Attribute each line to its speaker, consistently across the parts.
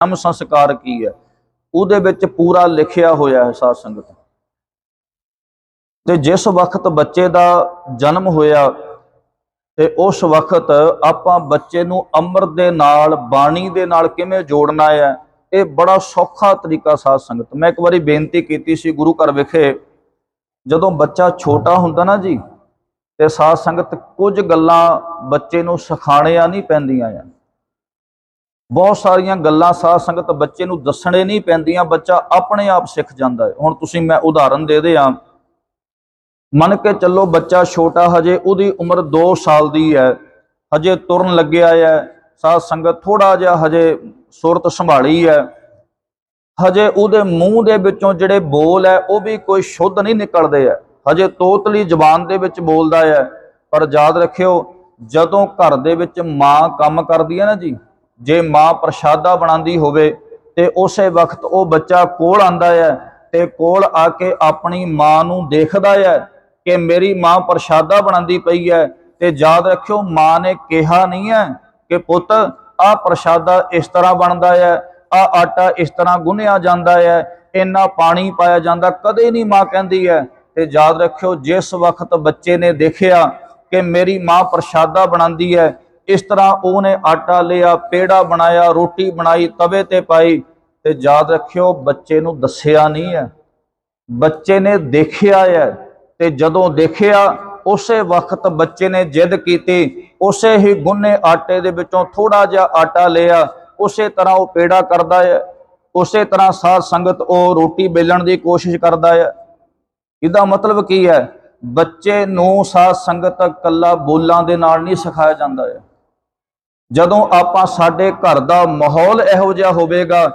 Speaker 1: ਜਨਮ ਸੰਸਕਾਰ ਕੀ ਹੈ? ਉਹਦੇ ਵਿੱਚ ਪੂਰਾ ਲਿਖਿਆ ਹੋਇਆ ਹੈ ਸਾਧ ਸੰਗਤ। ਤੇ ਜਿਸ ਵਕਤ ਬੱਚੇ ਦਾ ਜਨਮ ਹੋਇਆ, ਤੇ ਉਸ ਵਕਤ ਆਪਾਂ ਬੱਚੇ ਨੂੰ ਅੰਮ੍ਰਿਤ ਦੇ ਨਾਲ, ਬਾਣੀ ਦੇ ਨਾਲ ਕਿਵੇਂ ਜੋੜਨਾ ਹੈ, ਇਹ ਬੜਾ ਸੌਖਾ ਤਰੀਕਾ ਸਾਧ ਸੰਗਤ। ਮੈਂ ਇੱਕ ਵਾਰੀ ਬੇਨਤੀ ਕੀਤੀ ਸੀ ਗੁਰੂ ਘਰ ਵਿਖੇ, ਜਦੋਂ ਬੱਚਾ ਛੋਟਾ ਹੁੰਦਾ ਨਾ ਜੀ, ਤੇ ਸਾਧ ਸੰਗਤ ਕੁਝ ਗੱਲਾਂ ਬੱਚੇ ਨੂੰ ਸਿਖਾਣੀਆਂ ਨਹੀਂ ਪੈਂਦੀਆਂ ਆ। ਬਹੁਤ ਸਾਰੀਆਂ ਗੱਲਾਂ ਸਾਧ ਸੰਗਤ ਬੱਚੇ ਨੂੰ ਦੱਸਣੇ ਨਹੀਂ ਪੈਂਦੀਆਂ, ਬੱਚਾ ਆਪਣੇ ਆਪ ਸਿੱਖ ਜਾਂਦਾ ਹੈ। ਹੁਣ ਤੁਸੀਂ ਮੈਂ ਉਦਾਹਰਨ ਦੇ ਦੇ ਆ। ਮੰਨ ਕੇ ਚੱਲੋ ਬੱਚਾ ਛੋਟਾ ਹਜੇ, ਉਹਦੀ ਉਮਰ 2 ਸਾਲ ਦੀ ਹੈ। ਹਜੇ ਤੁਰਨ ਲੱਗਿਆ ਹੈ। ਸਾਧ ਸੰਗਤ ਥੋੜਾ ਜਿਹਾ ਹਜੇ ਸੁਰਤ ਸੰਭਾਲੀ ਹੈ। ਹਜੇ ਉਹਦੇ ਮੂੰਹ ਦੇ ਵਿੱਚੋਂ ਜਿਹੜੇ ਬੋਲ ਹੈ, ਉਹ ਵੀ ਕੋਈ ਸ਼ੁੱਧ ਨਹੀਂ ਨਿਕਲਦੇ ਹੈ। ਹਜੇ ਤੋਤਲੀ ਜ਼ਬਾਨ ਦੇ ਵਿੱਚ ਬੋਲਦਾ ਹੈ। ਪਰ ਯਾਦ ਰੱਖਿਓ, ਜਦੋਂ ਘਰ ਦੇ ਵਿੱਚ ਮਾਂ ਕੰਮ ਕਰਦੀ ਹੈ ਨਾ ਜੀ ਜੇ ਮਾਂ ਪ੍ਰਸ਼ਾਦਾ ਬਣਾਉਂਦੀ ਹੋਵੇ ਤੇ ਉਸੇ ਵਕਤ ਉਹ ਬੱਚਾ ਕੋਲ ਆਂਦਾ ਹੈ ਤੇ ਕੋਲ ਆ ਕੇ ਆਪਣੀ ਮਾਂ ਨੂੰ ਦੇਖਦਾ ਹੈ ਕਿ ਮੇਰੀ ਮਾਂ ਪ੍ਰਸ਼ਾਦਾ ਬਣਾਉਂਦੀ ਪਈ ਹੈ ਤੇ ਯਾਦ ਰੱਖਿਓ, ਮਾਂ ਨੇ ਕਿਹਾ ਨਹੀਂ ਹੈ ਕਿ ਪੁੱਤ, ਆਹ ਪ੍ਰਸ਼ਾਦਾ ਇਸ ਤਰ੍ਹਾਂ ਬਣਦਾ ਹੈ ਆ ਆਟਾ ਇਸ ਤਰ੍ਹਾਂ ਗੁੰਨਿਆ ਜਾਂਦਾ ਹੈ, ਇੰਨਾ ਪਾਣੀ ਪਾਇਆ ਜਾਂਦਾ, ਕਦੇ ਨਹੀਂ ਮਾਂ ਕਹਿੰਦੀ ਹੈ। ਤੇ ਯਾਦ ਰੱਖਿਓ, ਜਿਸ ਵਕਤ ਬੱਚੇ ਨੇ ਦੇਖਿਆ ਕਿ ਮੇਰੀ ਮਾਂ ਪ੍ਰਸ਼ਾਦਾ ਬਣਾਉਂਦੀ ਹੈ ਇਸ ਤਰ੍ਹਾਂ ਉਹਨੇ ਆਟਾ ਲਿਆ, ਪੇੜਾ ਬਣਾਇਆ, ਰੋਟੀ ਬਣਾਈ, ਤਵੇ ਤੇ ਪਾਈ ਤੇ ਯਾਦ ਰੱਖਿਓ ਬੱਚੇ ਨੂੰ ਦੱਸਿਆ ਨਹੀਂ ਹੈ। ਬੱਚੇ ਨੇ ਦੇਖਿਆ ਹੈ ਤੇ ਜਦੋਂ ਦੇਖਿਆ, ਉਸੇ ਵਕਤ ਬੱਚੇ ਨੇ ਜਿੱਦ ਕੀਤੀ, ਉਸੇ ਹੀ ਗੁੰਨੇ ਆਟੇ ਦੇ ਵਿੱਚੋਂ ਥੋੜਾ ਜਿਹਾ ਆਟਾ ਲਿਆ, ਉਸੇ ਤਰ੍ਹਾਂ ਉਹ ਪੇੜਾ ਕਰਦਾ ਹੈ, ਉਸੇ ਤਰ੍ਹਾਂ ਸਾਧ ਸੰਗਤ ਉਹ ਰੋਟੀ ਬੇਲਣ ਦੀ ਕੋਸ਼ਿਸ਼ ਕਰਦਾ ਹੈ। ਇਹਦਾ ਮਤਲਬ ਕੀ ਹੈ? ਬੱਚੇ ਨੂੰ ਸਾਧ ਸੰਗਤ ਇਕੱਲਾ ਬੋਲਾਂ ਦੇ ਨਾਲ ਨਹੀਂ ਸਿਖਾਇਆ ਜਾਂਦਾ ਹੈ। ਜਦੋਂ ਆਪਾਂ ਸਾਡੇ ਘਰ ਦਾ ਮਾਹੌਲ ਇਹੋ ਜਿਹਾ ਹੋਵੇਗਾ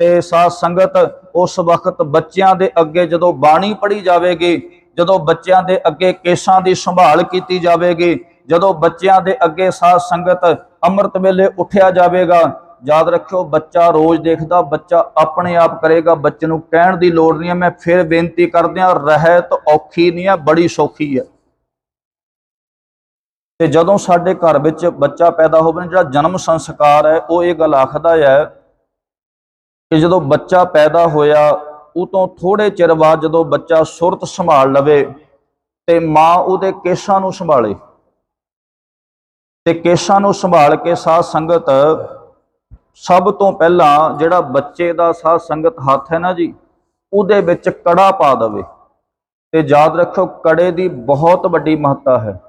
Speaker 1: ਤੇ ਸਾਧ ਸੰਗਤ ਉਸ ਵਕਤ ਬੱਚਿਆਂ ਦੇ ਅੱਗੇ ਜਦੋਂ ਬਾਣੀ ਪੜ੍ਹੀ ਜਾਵੇਗੀ, ਜਦੋਂ ਬੱਚਿਆਂ ਦੇ ਅੱਗੇ ਕੇਸਾਂ ਦੀ ਸੰਭਾਲ ਕੀਤੀ ਜਾਵੇਗੀ, ਜਦੋਂ ਬੱਚਿਆਂ ਦੇ ਅੱਗੇ ਸਾਧ ਸੰਗਤ ਅੰਮ੍ਰਿਤ ਵੇਲੇ ਉੱਠਿਆ ਜਾਵੇਗਾ, ਯਾਦ ਰੱਖਿਓ ਬੱਚਾ ਰੋਜ਼ ਦੇਖਦਾ, ਬੱਚਾ ਆਪਣੇ ਆਪ ਕਰੇਗਾ, ਬੱਚੇ ਨੂੰ ਕਹਿਣ ਦੀ ਲੋੜ ਨਹੀਂ ਹੈ। ਮੈਂ ਫਿਰ ਬੇਨਤੀ ਕਰਦਿਆਂ, ਰਹਿਤ ਔਖੀ ਨਹੀਂ ਹੈ, ਬੜੀ ਸੌਖੀ ਹੈ। ਤੇ ਜਦੋਂ ਸਾਡੇ ਘਰ ਵਿੱਚ ਬੱਚਾ ਪੈਦਾ ਹੋਵੇ, ਜਿਹੜਾ ਜਨਮ ਸੰਸਕਾਰ ਹੈ, ਉਹ ਇਹ ਗੱਲ ਆਖਦਾ ਹੈ ਕਿ ਜਦੋਂ ਬੱਚਾ ਪੈਦਾ ਹੋਇਆ, ਉਹ ਤੋਂ ਥੋੜੇ ਚਿਰ ਬਾਅਦ ਜਦੋਂ ਬੱਚਾ ਸੁਰਤ ਸੰਭਾਲ ਲਵੇ ਤੇ ਮਾਂ ਉਹਦੇ ਕੇਸਾਂ ਨੂੰ ਸੰਭਾਲੇ ਤੇ ਕੇਸਾਂ ਨੂੰ ਸੰਭਾਲ ਕੇ ਸਾਧ ਸੰਗਤ ਸਭ ਤੋਂ ਪਹਿਲਾਂ ਜਿਹੜਾ ਬੱਚੇ ਦਾ ਸਾਧ ਸੰਗਤ ਹੱਥ ਹੈ ਨਾ ਜੀ, ਉਹਦੇ ਵਿੱਚ ਕੜਾ ਪਾ ਦਵੇ। ਤੇ ਯਾਦ ਰੱਖੋ ਕੜੇ ਦੀ ਬਹੁਤ ਵੱਡੀ ਮਹੱਤਤਾ ਹੈ।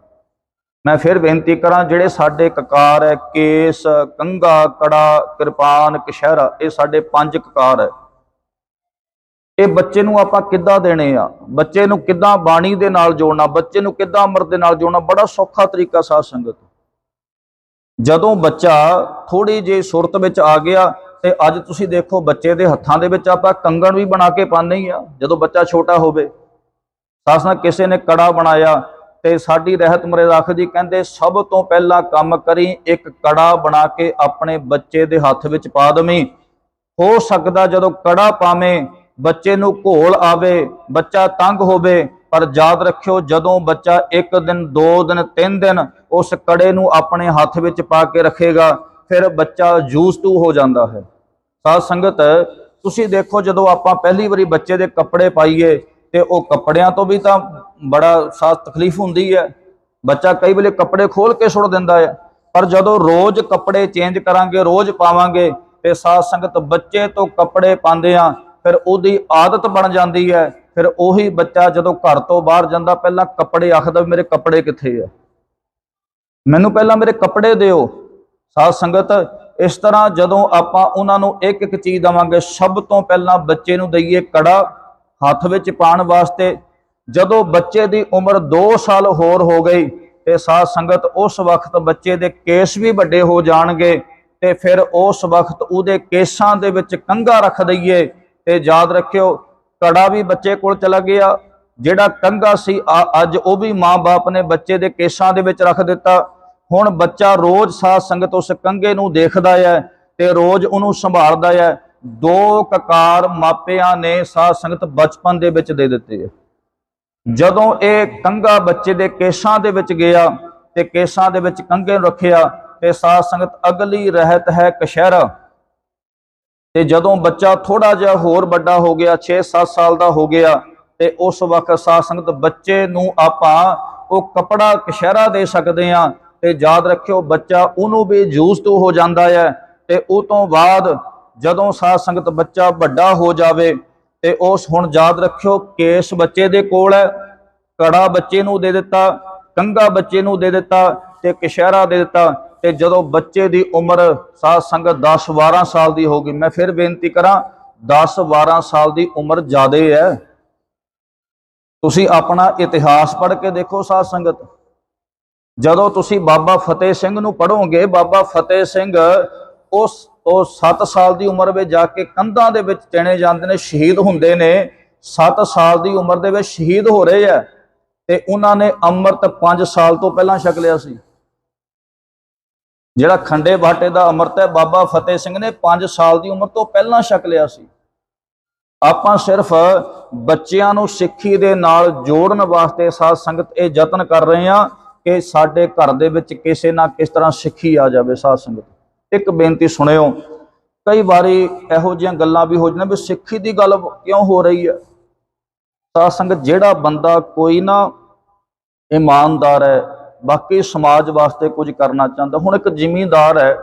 Speaker 1: ਮੈਂ ਫਿਰ ਬੇਨਤੀ ਕਰਾਂ, ਜਿਹੜੇ ਸਾਡੇ ਕਕਾਰ ਹੈ, ਕੇਸ ਕੰਗਾ ਕੜਾ, ਕਿਰਪਾਨ ਕਸ਼ਹਿਰਾ ਇਹ ਸਾਡੇ ਪੰਜ ਕਕਾਰ ਹੈ। ਇਹ ਬੱਚੇ ਨੂੰ ਆਪਾਂ ਕਿੱਦਾਂ ਦੇਣੇ ਆ? ਬੱਚੇ ਨੂੰ ਕਿੱਦਾਂ ਬਾਣੀ ਦੇ ਨਾਲ ਜੋੜਨਾ, ਬੱਚੇ ਨੂੰ ਕਿੱਦਾਂ ਅੰਮ੍ਰਿਤ ਦੇ ਨਾਲ ਜੋੜਨਾ, ਬੜਾ ਸੌਖਾ ਤਰੀਕਾ ਸਾਧ ਸੰਗਤ। ਜਦੋਂ ਬੱਚਾ ਥੋੜੀ ਜਿਹੀ ਸੁਰਤ ਵਿੱਚ ਆ ਗਿਆ, ਤੇ ਅੱਜ ਤੁਸੀਂ ਦੇਖੋ ਬੱਚੇ ਦੇ ਹੱਥਾਂ ਦੇ ਵਿੱਚ ਆਪਾਂ ਕੰਗਣ ਵੀ ਬਣਾ ਕੇ ਪਾਉਂਦੇ ਹੀ ਆ, ਜਦੋਂ ਬੱਚਾ ਛੋਟਾ ਹੋਵੇ। ਸਾਸਨਾ ਕਿਸੇ ਨੇ ਕੜਾ ਬਣਾਇਆ ਤੇ ਸਾਡੀ ਰਹਿਤ ਮਰੇ ਰੱਖਦੀ ਕਹਿੰਦੇ, ਸਭ ਤੋਂ ਪਹਿਲਾਂ ਕੰਮ ਕਰੀ, ਇੱਕ ਕੜਾ ਬਣਾ ਕੇ ਆਪਣੇ ਬੱਚੇ ਦੇ ਹੱਥ ਵਿੱਚ ਪਾ ਦਵੀਂ। ਹੋ ਸਕਦਾ ਜਦੋਂ ਕੜਾ ਪਾਵੇਂ, ਬੱਚੇ ਨੂੰ ਘੋਲ ਆਵੇ, ਬੱਚਾ ਤੰਗ ਹੋਵੇ, ਪਰ ਯਾਦ ਰੱਖਿਓ, ਜਦੋਂ ਬੱਚਾ ਇੱਕ ਦਿਨ, ਦੋ ਦਿਨ, ਤਿੰਨ ਦਿਨ ਉਸ ਕੜੇ ਨੂੰ ਆਪਣੇ ਹੱਥ ਵਿੱਚ ਪਾ ਕੇ ਰੱਖੇਗਾ, ਫਿਰ ਬੱਚਾ ਜੂਸ ਟੂ ਹੋ ਜਾਂਦਾ ਹੈ। ਸਾਧ ਸੰਗਤ, ਤੁਸੀਂ ਦੇਖੋ ਜਦੋਂ ਆਪਾਂ ਪਹਿਲੀ ਵਾਰੀ ਬੱਚੇ ਦੇ ਕੱਪੜੇ ਪਾਈਏ ਤੇ ਉਹ ਕੱਪੜਿਆਂ ਤੋਂ ਵੀ ਤਾਂ ਬੜਾ ਸਾਥ ਤਕਲੀਫ ਹੁੰਦੀ ਹੈ। ਬੱਚਾ ਕਈ ਵੇਲੇ ਕੱਪੜੇ ਖੋਲ ਕੇ ਸੁੱਟ ਦਿੰਦਾ ਹੈ। ਪਰ ਜਦੋਂ ਰੋਜ਼ ਕੱਪੜੇ ਚੇਂਜ ਕਰਾਂਗੇ, ਰੋਜ਼ ਪਾਵਾਂਗੇ, ਤੇ ਸਾਧ ਸੰਗਤ ਬੱਚੇ ਤੋਂ ਕੱਪੜੇ ਪਾਉਂਦੇ ਆ, ਫਿਰ ਉਹਦੀ ਆਦਤ ਬਣ ਜਾਂਦੀ ਹੈ। ਫਿਰ ਉਹੀ ਬੱਚਾ ਜਦੋਂ ਘਰ ਤੋਂ ਬਾਹਰ ਜਾਂਦਾ, ਪਹਿਲਾਂ ਕੱਪੜੇ ਆਖਦਾ ਮੇਰੇ ਕੱਪੜੇ ਕਿੱਥੇ ਆ? ਮੈਨੂੰ ਪਹਿਲਾਂ ਮੇਰੇ ਕੱਪੜੇ ਦਿਓ। ਸਾਧ ਸੰਗਤ, ਇਸ ਤਰ੍ਹਾਂ ਜਦੋਂ ਆਪਾਂ ਉਹਨਾਂ ਨੂੰ ਇੱਕ ਇੱਕ ਚੀਜ਼ ਦਵਾਂਗੇ, ਸਭ ਤੋਂ ਪਹਿਲਾਂ ਬੱਚੇ ਨੂੰ ਦਈਏ ਕੜਾ। ਹੱਥ ਵਿੱਚ ਪਾਣ ਵਾਸਤੇ ਜਦੋਂ ਬੱਚੇ ਦੀ ਉਮਰ 2 ਸਾਲ ਹੋਰ ਹੋ ਗਈ ਤੇ ਸਾਧ ਸੰਗਤ ਉਸ ਵਕਤ ਬੱਚੇ ਦੇ ਕੇਸ ਵੀ ਵੱਡੇ ਹੋ ਜਾਣਗੇ ਤੇ ਫਿਰ ਉਸ ਵਕਤ ਉਹਦੇ ਕੇਸਾਂ ਦੇ ਵਿੱਚ ਕੰਗਾ ਰੱਖ ਦਈਏ ਤੇ ਯਾਦ ਰੱਖਿਓ, ਕੜਾ ਵੀ ਬੱਚੇ ਕੋਲ ਚਲਾ ਗਿਆ, ਜਿਹੜਾ ਕੰਗਾ ਸੀ ਆ- ਅੱਜ ਉਹ ਵੀ ਮਾਂ-ਬਾਪ ਨੇ ਬੱਚੇ ਦੇ ਕੇਸਾਂ ਦੇ ਵਿੱਚ ਰੱਖ ਦਿੱਤਾ। ਹੁਣ ਬੱਚਾ ਰੋਜ਼ ਸਾਧ ਸੰਗਤ ਉਸ ਕੰਗੇ ਨੂੰ ਦੇਖਦਾ ਹੈ ਤੇ ਰੋਜ਼ ਉਹਨੂੰ ਸੰਭਾਲਦਾ ਹੈ। ਦੋ ਕਕਾਰ ਮਾਪਿਆਂ ਨੇ ਸਾਧ ਸੰਗਤ ਬਚਪਨ ਦੇ ਵਿੱਚ ਦੇ ਦਿੱਤੇ ਹੈ। ਜਦੋਂ ਇਹ ਕੰਗਾ ਬੱਚੇ ਦੇ ਕੇਸਾਂ ਦੇ ਵਿੱਚ ਗਿਆ ਤੇ ਕੇਸਾਂ ਦੇ ਵਿੱਚ ਕੰਗੇ ਨੂੰ ਰੱਖਿਆ ਤੇ ਸਾਧ ਸੰਗਤ ਅਗਲੀ ਰਹਿਤ ਹੈ ਕਸ਼ਹਿਰਾ। ਤੇ ਜਦੋਂ ਬੱਚਾ ਥੋੜਾ ਜਿਹਾ ਹੋਰ ਵੱਡਾ ਹੋ ਗਿਆ 6-7 ਸਾਲ ਦਾ ਹੋ ਗਿਆ ਤੇ ਉਸ ਵਕਤ ਸਾਧ ਸੰਗਤ ਬੱਚੇ ਨੂੰ ਆਪਾਂ ਉਹ ਕਪੜਾ ਕਸ਼ਹਿਰਾ ਦੇ ਸਕਦੇ ਆ ਤੇ ਯਾਦ ਰੱਖਿਓ ਬੱਚਾ ਉਹਨੂੰ ਵੀ ਜੂਸ ਤੋਂ ਹੋ ਜਾਂਦਾ ਹੈ ਤੇ ਉਹ ਤੋਂ ਬਾਅਦ ਜਦੋਂ ਸਾਧ ਸੰਗਤ ਬੱਚਾ ਵੱਡਾ ਹੋ ਜਾਵੇ ਤੇ ਉਸ ਹੁਣ ਯਾਦ ਰੱਖਿਓ ਕੇਸ ਬੱਚੇ ਦੇ ਕੋਲ ਹੈ, ਕੜਾ ਬੱਚੇ ਨੂੰ ਦੇ ਦਿੱਤਾ ਕੰਗਾ ਬੱਚੇ ਨੂੰ ਦੇ ਦਿੱਤਾ ਤੇ ਕਸ਼ਹਿਰਾ ਦੇ ਦਿੱਤਾ ਤੇ ਜਦੋਂ ਬੱਚੇ ਦੀ ਉਮਰ ਸਾਧ ਸੰਗਤ 10 12 ਸਾਲ ਦੀ ਹੋ ਗਈ, ਮੈਂ ਫਿਰ ਬੇਨਤੀ ਕਰਾਂ 10 12 ਸਾਲ ਦੀ ਉਮਰ ਜ਼ਿਆਦੇ ਹੈ। ਤੁਸੀਂ ਆਪਣਾ ਇਤਿਹਾਸ ਪੜ੍ਹ ਕੇ ਦੇਖੋ ਸਾਧ ਸੰਗਤ। ਜਦੋਂ ਤੁਸੀਂ ਬਾਬਾ ਫਤਿਹ ਸਿੰਘ ਨੂੰ ਪੜੋਗੇ ਬਾਬਾ ਫਤਿਹ ਸਿੰਘ ਉਸ ਉਹ 7 ਸਾਲ ਦੀ ਉਮਰ ਵਿੱਚ ਜਾ ਕੇ ਕੰਧਾਂ ਦੇ ਵਿੱਚ ਚਿਣੇ ਜਾਂਦੇ ਨੇ, ਸ਼ਹੀਦ ਹੁੰਦੇ ਨੇ। 7 ਸਾਲ ਦੀ ਉਮਰ ਦੇ ਵਿੱਚ ਸ਼ਹੀਦ ਹੋ ਰਹੇ ਆ ਤੇ ਉਹਨਾਂ ਨੇ ਅੰਮ੍ਰਿਤ 5 ਸਾਲ ਤੋਂ ਪਹਿਲਾਂ ਛਕ ਲਿਆ ਸੀ। ਜਿਹੜਾ ਖੰਡੇ ਬਾਟੇ ਦਾ ਅੰਮ੍ਰਿਤ ਹੈ, ਬਾਬਾ ਫਤਿਹ ਸਿੰਘ ਨੇ 5 ਸਾਲ ਦੀ ਉਮਰ ਤੋਂ ਪਹਿਲਾਂ ਛਕ ਲਿਆ ਸੀ। ਆਪਾਂ ਸਿਰਫ ਬੱਚਿਆਂ ਨੂੰ ਸਿੱਖੀ ਦੇ ਨਾਲ ਜੋੜਨ ਵਾਸਤੇ ਸਾਧ ਸੰਗਤ ਇਹ ਯਤਨ ਕਰ ਰਹੇ ਹਾਂ ਕਿ ਸਾਡੇ ਘਰ ਦੇ ਵਿੱਚ ਕਿਸੇ ਨਾ ਕਿਸ ਤਰ੍ਹਾਂ ਸਿੱਖੀ ਆ ਜਾਵੇ ਸਾਧ ਸੰਗਤ। ਇੱਕ ਬੇਨਤੀ ਸੁਣਿਓ, ਕਈ ਵਾਰੀ ਇਹੋ ਜਿਹੀਆਂ ਗੱਲਾਂ ਵੀ ਹੋ ਜਾਂਦੀਆਂ ਵੀ ਸਿੱਖੀ ਦੀ ਗੱਲ ਕਿਉਂ ਹੋ ਰਹੀ ਹੈ? ਸਾਧ ਸੰਗਤ ਜਿਹੜਾ ਬੰਦਾ ਕੋਈ ਨਾ ਇਮਾਨਦਾਰ ਹੈ, ਬਾਕੀ ਸਮਾਜ ਵਾਸਤੇ ਕੁਝ ਕਰਨਾ ਚਾਹੁੰਦਾ, ਹੁਣ ਇੱਕ ਜ਼ਿਮੀਂਦਾਰ ਹੈ,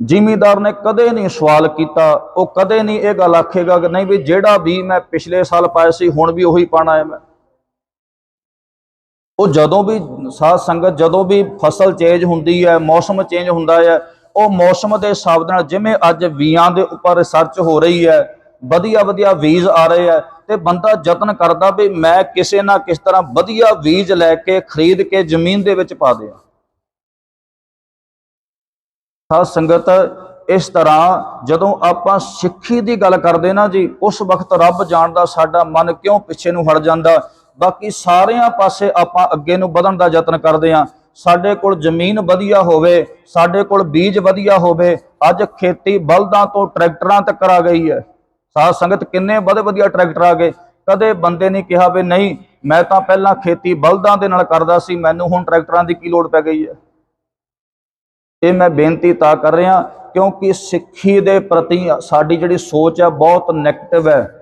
Speaker 1: ਜ਼ਿਮੀਂਦਾਰ ਨੇ ਕਦੇ ਨਹੀਂ ਸਵਾਲ ਕੀਤਾ, ਉਹ ਕਦੇ ਨਹੀਂ ਇਹ ਗੱਲ ਆਖੇਗਾ ਕਿ ਨਹੀਂ ਵੀ ਜਿਹੜਾ ਵੀ ਮੈਂ ਪਿਛਲੇ ਸਾਲ ਪਾਇਆ ਸੀ, ਹੁਣ ਵੀ ਉਹੀ ਪਾਣਾ ਹੈ ਮੈਂ। ਉਹ ਜਦੋਂ ਵੀ ਸਾਧ ਸੰਗਤ ਜਦੋਂ ਵੀ ਫਸਲ ਚੇਂਜ ਹੁੰਦੀ ਹੈ, ਮੌਸਮ ਚੇਂਜ ਹੁੰਦਾ ਹੈ, ਉਹ ਮੌਸਮ ਦੇ ਹਿਸਾਬ ਨਾਲ ਜਿਵੇਂ ਅੱਜ ਬੀਆਂ ਦੇ ਉੱਪਰ ਰਿਸਰਚ ਹੋ ਰਹੀ ਹੈ, ਵਧੀਆ ਵਧੀਆ ਬੀਜ ਆ ਰਹੇ ਆ ਤੇ ਬੰਦਾ ਯਤਨ ਕਰਦਾ ਵੀ ਮੈਂ ਕਿਸੇ ਨਾ ਕਿਸ ਤਰ੍ਹਾਂ ਵਧੀਆ ਬੀਜ ਲੈ ਕੇ ਖਰੀਦ ਕੇ ਜ਼ਮੀਨ ਦੇ ਵਿੱਚ ਪਾ ਦਿਆਂ। ਸਾਧ ਸੰਗਤ ਇਸ ਤਰ੍ਹਾਂ ਜਦੋਂ ਆਪਾਂ ਸਿੱਖੀ ਦੀ ਗੱਲ ਕਰਦੇ ਨਾ ਜੀ, ਉਸ ਵਕਤ ਰੱਬ ਜਾਣਦਾ ਸਾਡਾ ਮਨ ਕਿਉਂ ਪਿੱਛੇ ਨੂੰ ਹਟ ਜਾਂਦਾ ਬਾਕੀ ਸਾਰਿਆਂ ਪਾਸੇ ਆਪਾਂ ਅੱਗੇ ਨੂੰ ਵਧਣ ਦਾ ਯਤਨ ਕਰਦੇ ਆਂ ਸਾਡੇ ਕੋਲ ਜ਼ਮੀਨ ਵਧੀਆ ਹੋਵੇ, ਸਾਡੇ ਕੋਲ ਬੀਜ ਵਧੀਆ ਹੋਵੇ, ਅੱਜ ਖੇਤੀ ਬਲਦਾਂ ਤੋਂ ਟਰੈਕਟਰਾਂ ਤੱਕ ਆ ਗਈ ਹੈ। ਸਾਧ ਸੰਗਤ ਕਿੰਨੇ ਵਧੇ ਵਧੀਆ ਟਰੈਕਟਰ ਆ ਗਏ। ਕਦੇ ਬੰਦੇ ਨੇ ਕਿਹਾ ਵੀ ਨਹੀਂ, ਮੈਂ ਤਾਂ ਪਹਿਲਾਂ ਖੇਤੀ ਬਲਦਾਂ ਦੇ ਨਾਲ ਕਰਦਾ ਸੀ, ਮੈਨੂੰ ਹੁਣ ਟਰੈਕਟਰਾਂ ਦੀ ਕੀ ਲੋੜ ਪੈ ਗਈ ਹੈ। ਇਹ ਮੈਂ ਬੇਨਤੀ ਤਾਂ ਕਰ ਰਿਹਾ ਕਿਉਂਕਿ ਸਿੱਖੀ ਦੇ ਪ੍ਰਤੀ ਸਾਡੀ ਜਿਹੜੀ ਸੋਚ ਹੈ ਬਹੁਤ ਨੈਗੇਟਿਵ ਹੈ।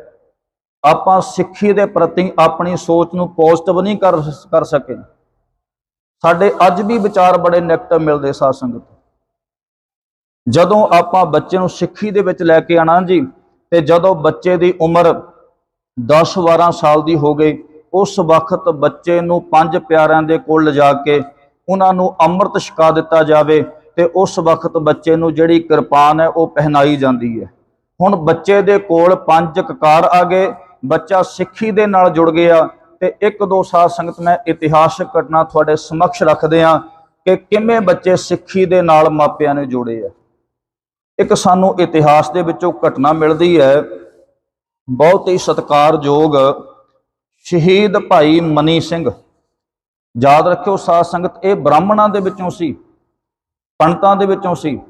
Speaker 1: ਆਪਾਂ ਸਿੱਖੀ ਦੇ ਪ੍ਰਤੀ ਆਪਣੀ ਸੋਚ ਨੂੰ ਪੋਜ਼ਿਟਿਵ ਨਹੀਂ ਕਰ ਕਰ ਸਕੇ। ਸਾਡੇ ਅੱਜ ਵੀ ਵਿਚਾਰ ਬੜੇ ਨੈਗੇਟਿਵ ਮਿਲਦੇ ਸਾਧ ਸੰਗਤ। ਜਦੋਂ ਆਪਾਂ ਬੱਚੇ ਨੂੰ ਸਿੱਖੀ ਦੇ ਵਿੱਚ ਲੈ ਕੇ ਆਣਾ ਜੀ, ਤੇ ਜਦੋਂ ਬੱਚੇ ਦੀ ਉਮਰ 10-12 ਸਾਲ ਦੀ ਹੋ ਗਈ, ਉਸ ਵਕਤ ਬੱਚੇ ਨੂੰ ਪੰਜ ਪਿਆਰਿਆਂ ਦੇ ਕੋਲ ਲਿਜਾ ਕੇ ਉਹਨਾਂ ਨੂੰ ਅੰਮ੍ਰਿਤ ਛਕਾ ਦਿੱਤਾ ਜਾਵੇ, ਤੇ ਉਸ ਵਕਤ ਬੱਚੇ ਨੂੰ ਜਿਹੜੀ ਕਿਰਪਾਨ ਹੈ ਉਹ ਪਹਿਨਾਈ ਜਾਂਦੀ ਹੈ। ਹੁਣ ਬੱਚੇ ਦੇ ਕੋਲ ਪੰਜ ਕਕਾਰ ਆ ਗਏ ਬੱਚਾ ਸਿੱਖੀ ਦੇ ਨਾਲ ਜੁੜ ਗਿਆ ਤੇ ਇੱਕ ਦੋ ਸਾਧ ਸੰਗਤ ਮੈਂ ਇਤਿਹਾਸਕ ਘਟਨਾ ਤੁਹਾਡੇ ਸਮਕਸ਼ ਰੱਖਦੇ ਆ ਕਿ ਕਿਵੇਂ ਬੱਚੇ ਸਿੱਖੀ ਦੇ ਨਾਲ ਮਾਪਿਆਂ ਨੇ ਜੋੜੇ ਆ। ਇੱਕ ਸਾਨੂੰ ਇਤਿਹਾਸ ਦੇ ਵਿੱਚੋਂ ਘਟਨਾ ਮਿਲਦੀ ਹੈ। ਬਹੁਤ ਹੀ ਸਤਿਕਾਰਯੋਗ ਸ਼ਹੀਦ ਭਾਈ ਮਨੀ ਸਿੰਘ। ਯਾਦ ਰੱਖਿਓ ਸਾਧ ਸੰਗਤ ਇਹ ਬ੍ਰਾਹਮਣਾਂ ਦੇ ਵਿੱਚੋਂ ਸੀ, ਪੰਡਤਾਂ ਦੇ ਵਿੱਚੋਂ ਸੀ।